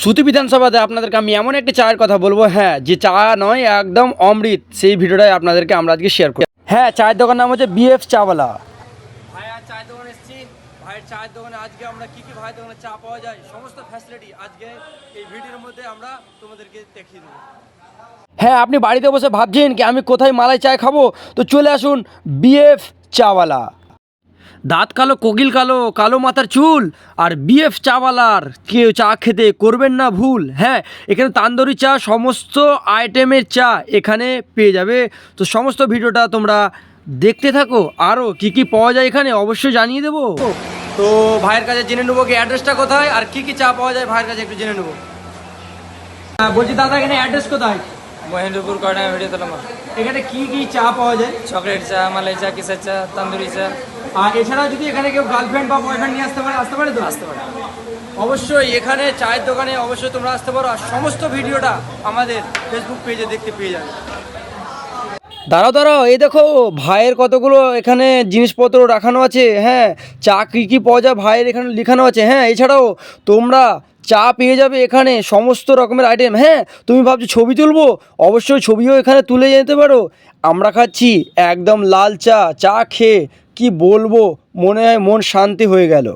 সুতি বিধানসভাতে আপনাদেরকে আমি এমন একটি চায়ের কথা বলব হ্যাঁ যে চা নয় একদম অমৃত সেই ভিডিওটাই আপনাদেরকে আমরা আজকে শেয়ার করি। হ্যাঁ চায়ের দোকান নাম হচ্ছে বিএফ চাওয়ালা। ভাই চায়ের দোকানে এসেছি। ভাইয়ের চায়ের দোকানে আজকে আমরা কি কি ভাইয়ের দোকানে চা পাওয়া যায় সমস্ত ফ্যাসিলিটি আজকে এই ভিডিওর মধ্যে আমরা তোমাদেরকে দেখিয়ে দেবো। হ্যাঁ আপনি বাড়িতে বসে ভাবছেন কি আমি কোথায় মালাই চায় খাব? তো চলে আসুন বিএফ চাওয়ালা। দাঁত কালো কোকিল কালো কালো মাথার চুল আর বিএফ চাওয়ালার কেউ চা খেতে করবেন না ভুল। হ্যাঁ এখানে তান্দুরি চা সমস্ত আইটেমের চা এখানে পেয়ে যাবে। তো সমস্ত ভিডিওটা তোমরা দেখতে থাকো। আরও কি কি পাওয়া যায় এখানে অবশ্যই জানিয়ে দেবো। তো ভাইয়ের কাছে জেনে নেব কি অ্যাড্রেসটা কোথায় আর কি কি চা পাওয়া যায় ভাইয়ের কাছে একটু জেনে নেব। হ্যাঁ, বলছি দাদা এখানে অ্যাড্রেস কোথায়? মহেন্দ্রপুর কর্ণা ভিডিও তলামা এখানে কি কি চা পাওয়া যায়? চকলেট চা মালাই চা কিসের চা তান্দুরি চা। আর এছাড়া যদি এখানে কেউ গার্লফ্রেন্ড বা বয়ফ্রেন্ড নিয়ে আসতে পারে আসতে পারে তো? আসতে পারে। অবশ্যই এখানে চায়ের দোকানে অবশ্যই তোমরা আসতে পারো আর সমস্ত ভিডিওটা আমাদের ফেসবুক পেজে দেখতে পেয়ে যাবে। দাঁড়াও দাঁড়াও এই দেখো ভাইয়ের কতগুলো এখানে জিনিসপত্র রাখানো আছে হ্যাঁ চা কী কী পাওয়া যায় ভাইয়ের এখানে লেখানো আছে হ্যাঁ এছাড়াও তোমরা চা পেয়ে যাবে এখানে সমস্ত রকমের আইটেম হ্যাঁ তুমি ভাবছ ছবি তুলবো? অবশ্যই ছবিও এখানে তুলে যেতে পারো। আমরা খাচ্ছি একদম লাল চা চা খেয়ে কি বলব? মনে হয় মন শান্তি হয়ে গেল।